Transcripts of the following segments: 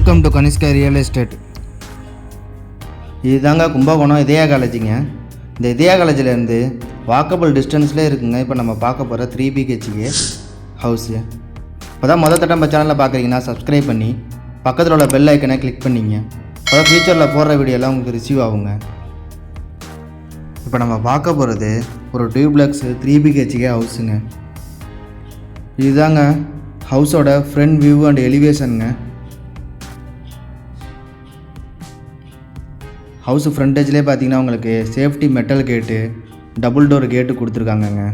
Welcome to Kanishka real estate இதுதாங்க கும்பகோணம் இதயா காலேஜுங்க. இந்த Idhaya காலேஜிலேருந்து walkable டிஸ்டன்ஸ்லேயே இருக்குங்க. இப்போ நம்ம பார்க்க போகிற த்ரீ பிஹெச்கே ஹவுஸு இப்போ தான் மொதல் தட்டம் சேனலில் பார்க்குறீங்கன்னா சப்ஸ்கிரைப் பண்ணி பக்கத்தில் உள்ள பெல் ஐக்கனை கிளிக் பண்ணிங்க. அப்போ ஃப்யூச்சரில் போடுற வீடியோலாம் உங்களுக்கு ரிசீவ் ஆகுங்க. இப்போ நம்ம பார்க்க போகிறது ஒரு டியூப்ளெக்ஸு த்ரீ பிஹெச்கே ஹவுஸுங்க இதுதாங்க ஹவுஸோட ஃப்ரண்ட் வியூ அண்ட் எலிவேஷனுங்க ஹவுஸ் ஃப்ரண்டேஜ்லேயே பார்த்தீங்கன்னா உங்களுக்கு safety metal gate double door gate கொடுத்துருக்காங்கங்க.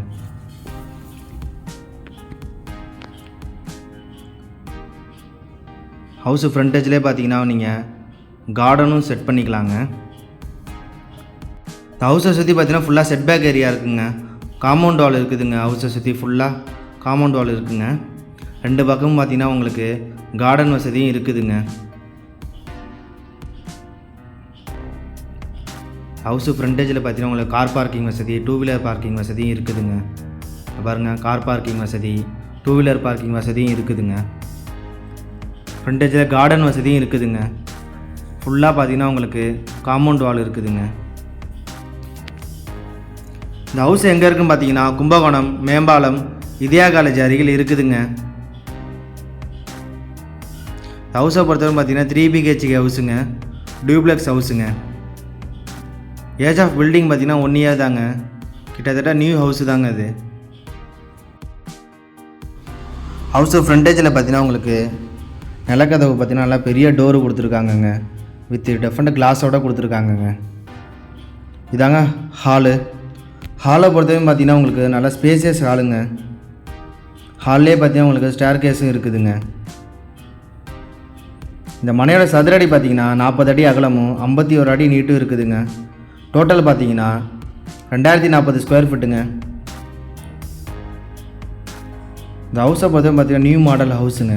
House ஃப்ரண்டேஜ்லேயே பார்த்தீங்கன்னா நீங்கள் கார்டனும் செட் பண்ணிக்கலாங்க. இந்த ஹவுஸை சுற்றி பார்த்தீங்கன்னா ஃபுல்லாக செட்பேக் ஏரியா இருக்குங்க. காம்பவுண்ட் வால் இருக்குதுங்க ஹவுஸை சுற்றி ஃபுல்லாக காம்பவுண்ட் வால் இருக்குங்க. ரெண்டு பக்கமும் பார்த்தீங்கன்னா உங்களுக்கு கார்டன் வசதியும் இருக்குதுங்க. ஹவுஸு ஃப்ரண்டேஜில் பார்த்தீங்கன்னா உங்களுக்கு கார் பார்க்கிங் வசதி டூ வீலர் பார்க்கிங் வசதியும் இருக்குதுங்க. பாருங்கள் பாருங்க கார் பார்க்கிங் வசதி டூ வீலர் பார்க்கிங் வசதியும் இருக்குதுங்க. ஃப்ரண்டேஜில் கார்டன் வசதியும் இருக்குதுங்க. ஃபுல்லாக பார்த்தீங்கன்னா உங்களுக்கு காம்பவுண்ட் வால் இருக்குதுங்க. இந்த ஹவுஸ் எங்கே இருக்குன்னு பார்த்தீங்கன்னா கும்பகோணம் மேம்பாலம் இதயா காலேஜ் அருகில் இருக்குதுங்க ஹவுஸை பொறுத்தவரை பார்த்தீங்கன்னா த்ரீ பிஹெச்கே ஹவுஸுங்க டியூப்ளெக்ஸ் ஹவுஸுங்க ஏஜ் ஆஃப் பில்டிங் பார்த்தீங்கன்னா ஒன் இயர் தாங்க. கிட்டத்தட்ட நியூ ஹவுஸ் தாங்க இது ஹவுஸு ஃப்ரண்டேஜில் பார்த்தீங்கன்னா உங்களுக்கு நிலக்கதவு பார்த்தீங்கன்னா நல்லா பெரிய டோரு கொடுத்துருக்காங்கங்க. வித் டிஃப்ரெண்ட் கிளாஸோட கொடுத்துருக்காங்கங்க. இதாங்க ஹாலு ஹாலை பொறுத்தவரைக்கும் பார்த்தீங்கன்னா உங்களுக்கு நல்லா ஸ்பேசியஸ் ஹாலுங்க ஹால்லே பார்த்தீங்கன்னா உங்களுக்கு ஸ்டேர் கேஸும் இருக்குதுங்க. இந்த மனையோட சதுரடி பார்த்தீங்கன்னா நாற்பது அடி அகலமும் ஐம்பத்தி ஒரு அடி நீட்டும் இருக்குதுங்க. டோட்டல் பார்த்தீங்கன்னா ரெண்டாயிரத்தி நாற்பது ஸ்கொயர் ஃபீட்டுங்க இந்த ஹவுஸை பொறுத்தவரை பார்த்தீங்கன்னா நியூ மாடல் ஹவுஸுங்க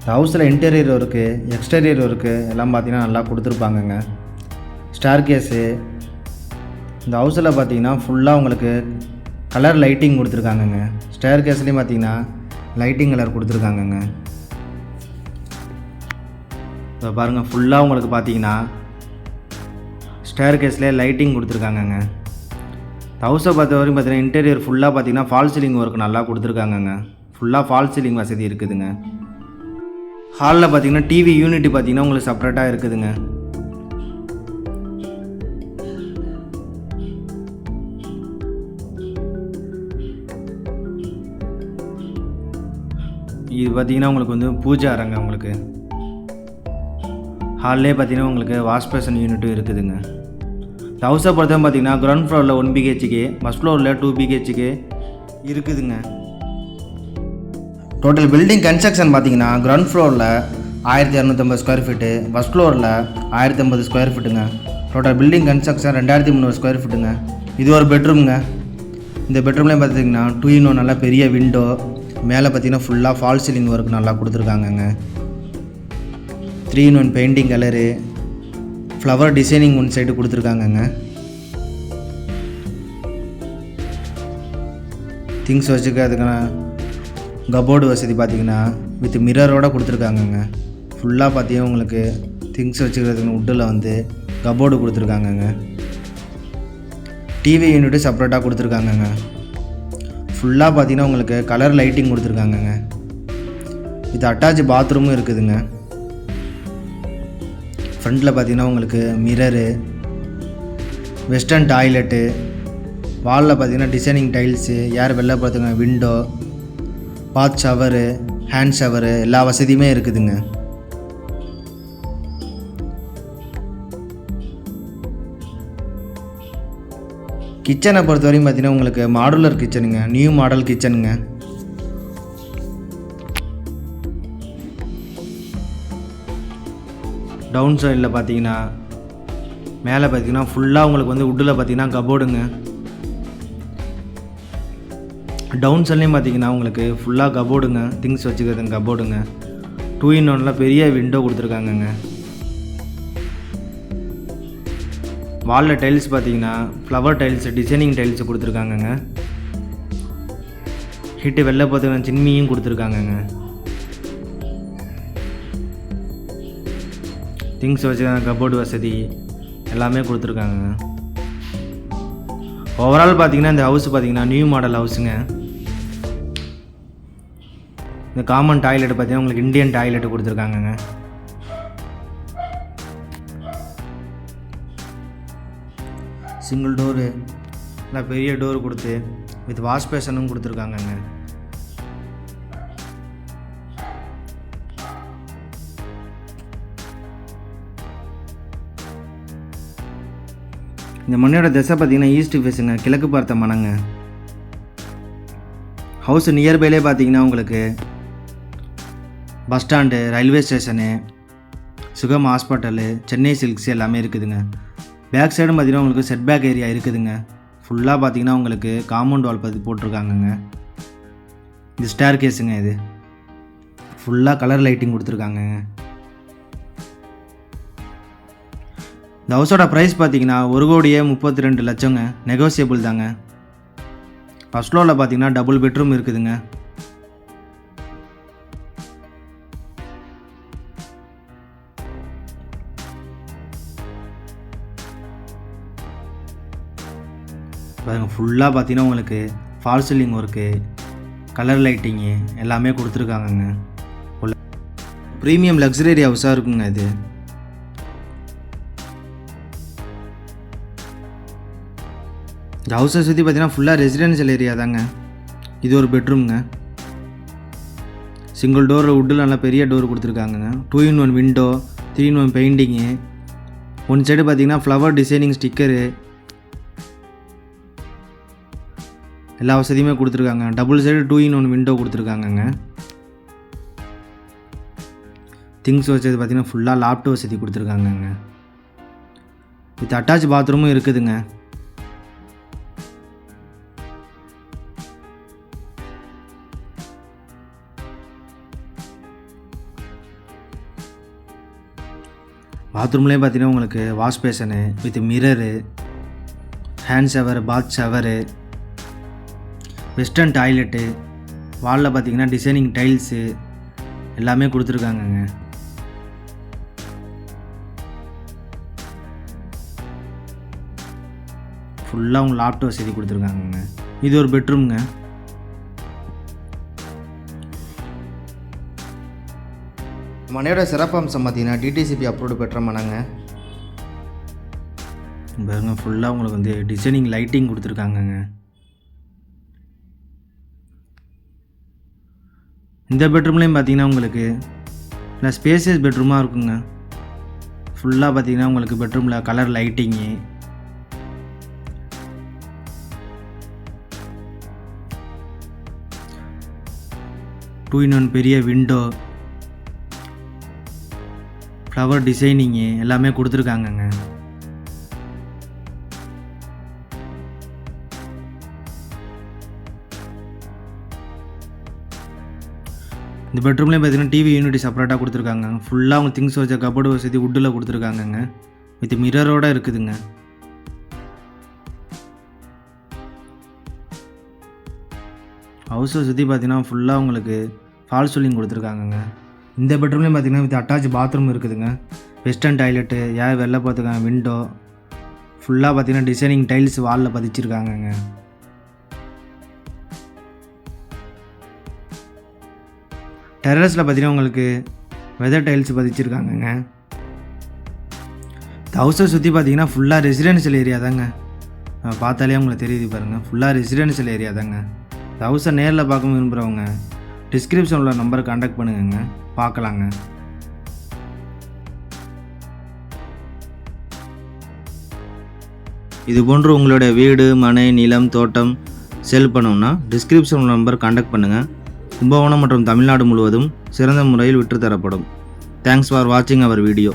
இந்த ஹவுஸில் இன்டீரியர் இருக்குது எக்ஸ்டீரியர் இருக்குது எல்லாம் பார்த்தீங்கன்னா நல்லா கொடுத்துருப்பாங்கங்க. ஸ்டார் கேஸு இந்த ஹவுஸில் பார்த்தீங்கன்னா ஃபுல்லாக உங்களுக்கு கலர் லைட்டிங் கொடுத்துருக்காங்கங்க. ஸ்டேர் கேஸ்லேயும் பார்த்தீங்கன்னா லைட்டிங் கலர் கொடுத்துருக்காங்கங்க. இப்போ பாருங்கள் ஃபுல்லாக உங்களுக்கு பார்த்தீங்கன்னா ஸ்டேர் கேஸ்லேயே லைட்டிங் கொடுத்துருக்காங்கங்க. ஹவுஸை பொறுத்த வரைக்கும் பார்த்தீங்கன்னா இன்டீரியர் ஃபுல்லாக பார்த்தீங்கன்னா ஃபால் சீலிங் ஒர்க் நல்லா கொடுத்துருக்காங்கங்க. ஃபுல்லாக ஃபால் சீலிங் வசதி இருக்குதுங்க. ஹாலில் பார்த்தீங்கன்னா டிவி யூனிட் பார்த்தீங்கன்னா உங்களுக்கு செப்பரேட்டாக இருக்குதுங்க. இது பார்த்தீங்கன்னா உங்களுக்கு வந்து பூஜை அரங்க உங்களுக்கு. ஹால்லே பார்த்தீங்கன்னா உங்களுக்கு வாஷ் பேஷன் யூனிட்டும் இருக்குதுங்க. இந்த ஹவுஸை பொறுத்தவரை பார்த்தீங்கன்னா கிரவுண்ட் ஃப்ளோரில் ஒன் பிஹெச்சுக்கு ஃபஸ்ட் ஃப்ளோரில் டூ பிஹெச்சுக்கு இருக்குதுங்க. டோட்டல் பில்டிங் கன்ஸ்ட்ரக்ஷன் பார்த்தீங்கன்னா கிரவுண்ட் ஃப்ளோரில் ஆயிரத்தி இரநூத்தம்பது ஸ்கொயர் ஃபீட்டு ஃபஸ்ட் ஃப்ளோரில் ஆயிரத்தி ஐம்பது ஸ்கொயர் ஃபீட்டுங்க டோட்டல் பில்டிங் கன்ஸ்ட்ரக்ஷன் ரெண்டாயிரத்தி முந்நூறு ஸ்கொயர் ஃபீட்டுங்க இது ஒரு பெட்ரூம்ங்க இந்த பெட்ரூம்லேயும் பார்த்தீங்கன்னா டூ இன்னும் நல்லா பெரிய விண்டோ மேலே பார்த்தீங்கன்னா ஃபுல்லாக ஃபால் சீலிங் ஒர்க் நல்லா கொடுத்துருக்காங்கங்க. Three in one painting colour flower designing one side கொடுத்துருக்காங்கங்க. Things வச்சுக்கிறதுக்கான கபோர்டு வசதி பார்த்தீங்கன்னா வித் மிரரோட கொடுத்துருக்காங்கங்க. ஃபுல்லாக பார்த்தீங்கன்னா உங்களுக்கு திங்ஸ் வச்சுக்கிறதுக்கு உட்டில் வந்து கபோர்டு கொடுத்துருக்காங்கங்க. டிவி யூனிட்டு செப்பரேட்டாக கொடுத்துருக்காங்கங்க. ஃபுல்லாக பார்த்தீங்கன்னா உங்களுக்கு கலர் லைட்டிங் கொடுத்துருக்காங்கங்க. இது அட்டாச் பாத்ரூமும் இருக்குதுங்க. ஃப்ரண்ட்டில் பார்த்தீங்கன்னா உங்களுக்கு மிரரு வெஸ்டர்ன் டாய்லெட்டு வாலில் பார்த்தீங்கன்னா டிசைனிங் டைல்ஸு யார் வெளில பார்த்துங்க window bath shower hand shower எல்லா வசதியுமே இருக்குதுங்க. கிச்சனை பொறுத்த வரைக்கும் பார்த்திங்கன்னா உங்களுக்கு மாடுலர் கிச்சனுங்க நியூ மாடல் கிச்சனுங்க டவுன் சைடில் பார்த்தீங்கன்னா மேலே பார்த்தீங்கன்னா ஃபுல்லாக உங்களுக்கு வந்து உட்டில் பார்த்தீங்கன்னா கபோர்டுங்க டவுன் சைட்லேயும் பார்த்தீங்கன்னா உங்களுக்கு ஃபுல்லாக கபோர்டுங்க திங்ஸ் வச்சுக்கிறதுங்க கபோர்டுங்க டூ இன் ஒன்லாம் பெரிய விண்டோ கொடுத்துருக்காங்கங்க. வாலில் டைல்ஸ் பார்த்தீங்கன்னா ஃப்ளவர் டைல்ஸ் டிசைனிங் டைல்ஸ் கொடுத்துருக்காங்கங்க. ஹிட்டு வெளில பார்த்தீங்கன்னா சின்மியும் கொடுத்துருக்காங்கங்க. திங்ஸ் வச்சு கபோர்டு வசதி எல்லாமே கொடுத்துருக்காங்க. ஓவரால் பார்த்தீங்கன்னா இந்த ஹவுஸ் பார்த்தீங்கன்னா நியூ மாடல் ஹவுஸுங்க இந்த காமன் டாய்லெட் பார்த்தீங்கன்னா உங்களுக்கு இந்தியன் டாய்லெட் கொடுத்துருக்காங்கங்க. சிங்கிள் டோரு நல்லா பெரிய டோர் கொடுத்து வித் வாஷ் பேஷனும் கொடுத்துருக்காங்கங்க. இந்த மண்ணோட திசை பார்த்தீங்கன்னா ஈஸ்ட் ஃபேஸுங்க கிழக்கு பார்த்த மனங்க ஹவுஸ் நியர்பைலே பார்த்தீங்கன்னா உங்களுக்கு bus stand railway station Sugam hospital Chennai Silks எல்லாமே இருக்குதுங்க. பேக் சைடும் பார்த்தீங்கன்னா உங்களுக்கு செட் பேக் ஏரியா இருக்குதுங்க. ஃபுல்லாக பார்த்தீங்கன்னா உங்களுக்கு காம்பவுண்ட் வால் பற்றி போட்டிருக்காங்கங்க. இது ஸ்டேர் கேஸுங்க இது. ஃபுல்லாக கலர் லைட்டிங் கொடுத்துருக்காங்கங்க. இந்த ஹவுஸோட ப்ரைஸ் பார்த்தீங்கன்னா ஒரு கோடியே முப்பத்தி ரெண்டு லட்சங்க. நெகோசியபிள் தாங்க. ஃபஸ்ட் ஃப்ளோரில் பார்த்தீங்கன்னா டபுள் பெட்ரூம் இருக்குதுங்க. பாருங்க ஃபுல்லாக பார்த்தீங்கன்னா உங்களுக்கு false ceiling work colour lighting எல்லாமே கொடுத்துருக்காங்கங்க. ப்ரீமியம் லக்ஸரி ஹவுஸாக இருக்குங்க இது. இந்த ஹவுஸை சுற்றி பார்த்தீங்கன்னா ஃபுல்லாக ரெசிடென்ஷியல் ஏரியா தாங்க. இது ஒரு பெட்ரூம்ங்க சிங்கிள் டோர் உட்டில் நல்லா பெரிய door கொடுத்துருக்காங்கங்க. Two in one window three in one painting one side பார்த்தீங்கன்னா ஃப்ளவர் டிசைனிங் ஸ்டிக்கரு எல்லா வசதியுமே கொடுத்துருக்காங்க. Double side two in one window கொடுத்துருக்காங்கங்க. Things வச்சது பார்த்தீங்கன்னா ஃபுல்லாக லாப்டாப் வசதி கொடுத்துருக்காங்கங்க. வித் அட்டாச் பாத்ரூமும் இருக்குதுங்க. பாத்ரூம்லேயே பார்த்தீங்கன்னா உங்களுக்கு wash basin with mirror hand shower bath shower western toilet வாலில் பார்த்தீங்கன்னா டிசைனிங் டைல்ஸு எல்லாமே கொடுத்துருக்காங்கங்க. ஃபுல்லாக உங்கள் லாப்டாப் வசதி கொடுத்துருக்காங்கங்க. இது ஒரு பெட்ரூம்ங்க மனையோட சிறப்பம்சம் பார்த்தீங்கன்னா டிடிசிபி அப்ரூவ்டு பெற்ற மனங்க. பாருங்க ஃபுல்லாக உங்களுக்கு வந்து டிசைனிங் லைட்டிங் கொடுத்துருக்காங்கங்க. இந்த பெட்ரூம்லேயும் பார்த்தீங்கன்னா உங்களுக்கு நல்லா ஸ்பேசியஸ் பெட்ரூமாக இருக்குங்க. ஃபுல்லாக பார்த்தீங்கன்னா உங்களுக்கு பெட்ரூமில் colour lighting two in one பெரிய விண்டோ ஃப்ளவர் டிசைனிங்கு எல்லாமே கொடுத்துருக்காங்கங்க. இந்த பெட்ரூம்லேயும் பார்த்தீங்கன்னா டிவி யூனிட் செப்பரேட்டாக கொடுத்துருக்காங்க. ஃபுல்லாக அவங்க திங்ஸ் வச்ச கபோர்டு வசதி உட்டில் கொடுத்துருக்காங்கங்க. வித் மிரரோட இருக்குதுங்க. ஹவுஸை சுற்றி பார்த்தீங்கன்னா ஃபுல்லாக உங்களுக்கு ஃபால் சீலிங் கொடுத்துருக்காங்கங்க. இந்த பெட்ரூம்லேயும் பார்த்தீங்கன்னா வித் அட்டாச் பாத்ரூம் இருக்குதுங்க. வெஸ்டர்ன் டாய்லெட்டு ஏன் வெளில பார்த்துக்காங்க விண்டோ ஃபுல்லாக பார்த்திங்கன்னா டிசைனிங் டைல்ஸ் வாலில் பதிச்சிருக்காங்கங்க. டெரஸில் பார்த்தீங்கன்னா உங்களுக்கு வெதர் டைல்ஸ் பதிச்சிருக்காங்கங்க. இந்த ஹவுஸை சுற்றி பார்த்தீங்கன்னா ஃபுல்லாக ரெசிடென்ஷியல் ஏரியா தாங்க. பார்த்தாலே உங்களுக்கு தெரியுது பாருங்கள் ஃபுல்லாக ரெசிடென்ஷியல் ஏரியா தாங்க. இந்த ஹவுஸை நேரில் பார்க்க விரும்புகிறவங்க டிஸ்கிரிப்ஷனில் உள்ள நம்பரை காண்டாக்ட் பண்ணுங்கங்க. பார்க்கலாங்க. இது போன்று உங்களுடைய வீடு மனை நிலம் தோட்டம் செல் பண்ணோம்னா டிஸ்கிரிப்ஷன் நம்பர் காண்டாக்ட் பண்ணுங்கள் கும்பகோணம் மற்றும் தமிழ்நாடு முழுவதும் சிறந்த முறையில் விற்றுத்தரப்படும். தேங்க்ஸ் ஃபார் வாட்சிங் அவர் வீடியோ